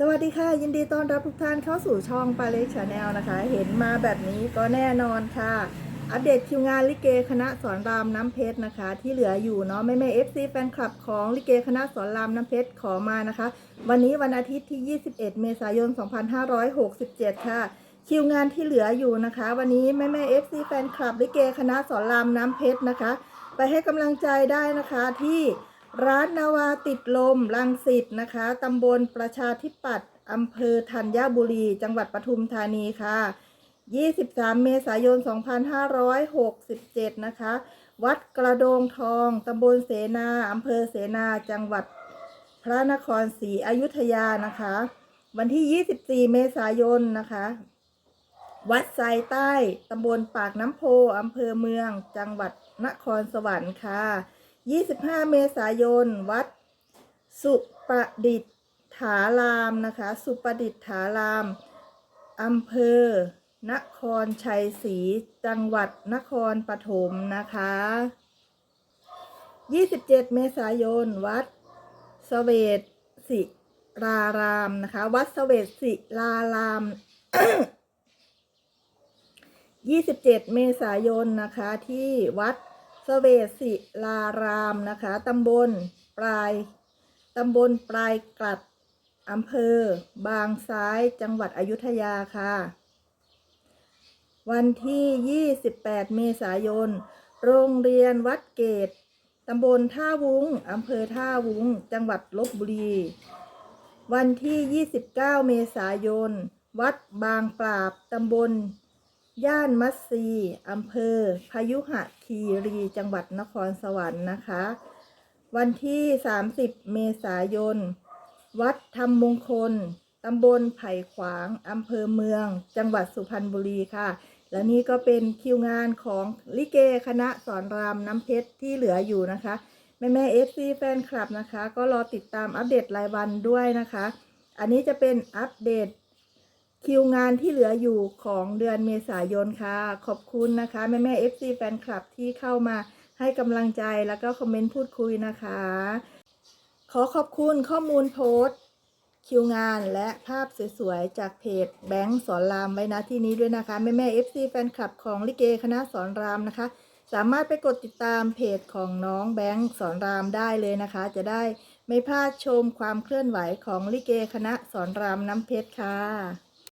สวัสดีค่ะ ยินดีต้อนรับทุกท่านเข้าสู่ช่องปาเล็กชาแนลนะคะ เห็นมาแบบนี้ก็แน่นอนค่ะ อัปเดตคิวงานลิเกคณะสอนรามน้ำเพชรนะคะ ที่เหลืออยู่เนาะแม่แม่เอฟซีแฟนคลับของลิเกคณะสอนรามน้ำเพชรขอมานะคะ วันนี้วันอาทิตย์ที่ 21 เมษายน 2567 ค่ะ คิวงานที่เหลืออยู่นะคะ วันนี้แม่แม่เอฟซีแฟนคลับลิเกคณะสอนรามน้ำเพชรนะคะ ไปให้กำลังใจได้นะคะที่ ร้านนาวาติดลมลังสิตนะคะ ตำบลประชาธิปัตย์อำเภอธัญบุรี จังหวัดปทุมธานีค่ะ 23 เมษายน 2567 นะคะ วัดกระโดงทอง ตำบลเสนาอำเภอเสนา จังหวัดพระนครศรีอยุธยานะคะ วันที่ 24 เมษายนนะคะ วัดไซใต้ ตำบลปากน้ำโพอำเภอเมือง จังหวัดนครสวรรค์ค่ะ 25 เมษายน วัด สุประดิษฐารามนะคะ สุประดิษฐารามอำเภอ นครชัยศรี จังหวัดนครปฐมนะคะ 27 เมษายน วัดสเวตศิรารามนะคะ วัดสเวตศิราราม 27 เมษายนนะคะที่วัด สเวตศิลารามนะคะตำบลปลายตำบลปลายกลัดอำเภอ บางซ้ายจังหวัดอยุธยาค่ะ วันที่ 28 เมษายน โรงเรียนวัดเกตตำบลท่าวุ้งอำเภอท่าวุ้ง จังหวัดลบบุรี วันที่ 29 เมษายน วัดบางปราบตำบล ย่านมัตซีอำเภอ พยุหะคีรีจังหวัดนครสวรรค์นะคะ วันที่ 30 เมษายน วัดธรรมมงคลตำบลไผ่ขวางอำเภอเมือง จังหวัดสุพรรณบุรีค่ะ และนี่ก็เป็นคิวงานของลิเกคณะสอนรามน้ำเพชรที่เหลืออยู่นะคะ แม่แม่เอฟซีแฟนคลับนะคะ ก็รอติดตามอัปเดตรายวันด้วยนะคะ อันนี้จะเป็นอัปเดต คิวงานที่เหลืออยู่ของเดือนเมษายนค่ะ ขอบคุณนะคะแม่แม่เอฟซีแฟนคลับที่เข้ามาให้กำลังใจแล้วก็คอมเมนต์พูดคุยนะคะ ขอขอบคุณข้อมูลโพสต์คิวงานและภาพสวยๆ จากเพจแบงค์สอนรามไว้นะที่นี้ด้วยนะคะ แม่แม่เอฟซีแฟนคลับของลิเกคณะสอนรามนะคะ สามารถไปกดติดตามเพจของน้องแบงค์สอนรามได้เลยนะคะ จะได้ไม่พลาดชมความเคลื่อนไหวของลิเกคณะสอนรามน้ำเพชรค่ะ